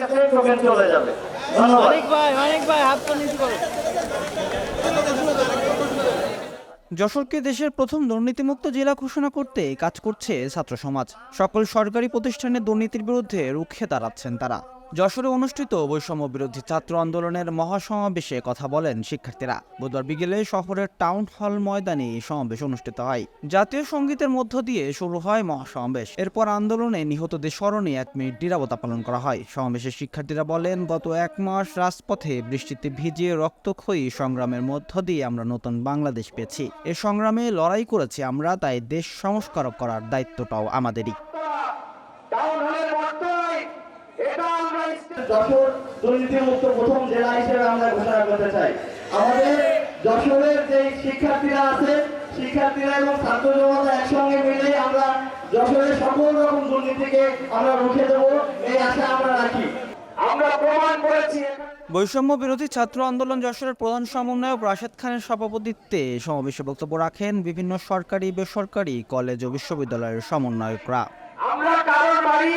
কাছে টোকেন চলে যাবে। ধন্যবাদ। ভাই মানিক ভাই হাত তো নিচু করো। যশোরকে দেশের প্রথম দুর্নীতিমুক্ত জেলা ঘোষণা করতে কাজ করছে ছাত্র সমাজ সকল সরকারি প্রতিষ্ঠানে দুর্নীতির বিরুদ্ধে রুখে দাঁড়াচ্ছেন তারা। যশোরে অনুষ্ঠিত বৈষম্য বিরোধী ছাত্র আন্দোলনের মহাসমাবেশে কথা বলেন শিক্ষার্থীরা। বুধবার বিকেলে শহরের টাউন হল ময়দানে এই সমাবেশ অনুষ্ঠিত হয়। জাতীয় সঙ্গীতের মধ্য দিয়ে শুরু হয় মহাসমাবেশ। এরপর আন্দোলনে নিহতদের স্মরণে এক মিনিট নিরাপত্তা পালন করা হয়। সমাবেশে শিক্ষার্থীরা বলেন, গত এক মাস রাজপথে বৃষ্টিতে ভিজিয়ে রক্তক্ষয়ী সংগ্রামের মধ্য দিয়ে আমরা নতুন বাংলাদেশ পেয়েছি। এ সংগ্রামে লড়াই করেছি আমরা, তাই দেশ সংস্কারক করার দায়িত্বটাও আমাদেরই। এটা আমরা যশোর দুর্নীতিমুক্ত প্রথম জেলা হিসেবে আমরা ঘোষণা করতে চাই। আমাদের যশোরের যে শিক্ষার্থীরা আছে শিক্ষার্থীরা এবং ছাত্র জনতা একসঙ্গে মিলে আমরা যশোরের সকল রকম দুর্নীতিকে আমরা রুখে দেবো এই আশা আমরা রাখি। আমরা প্রমাণ করেছি। বৈষম্য বিরোধী ছাত্র আন্দোলন যশোরের প্রধান সমন্বয়ক রাশেদ খানের সভাপতিত্বে সমাবেশে বক্তব্য রাখেন বিভিন্ন সরকারি বেসরকারি কলেজ ও বিশ্ববিদ্যালয়ের সমন্বয়করা। আমরা কারোর বাড়ি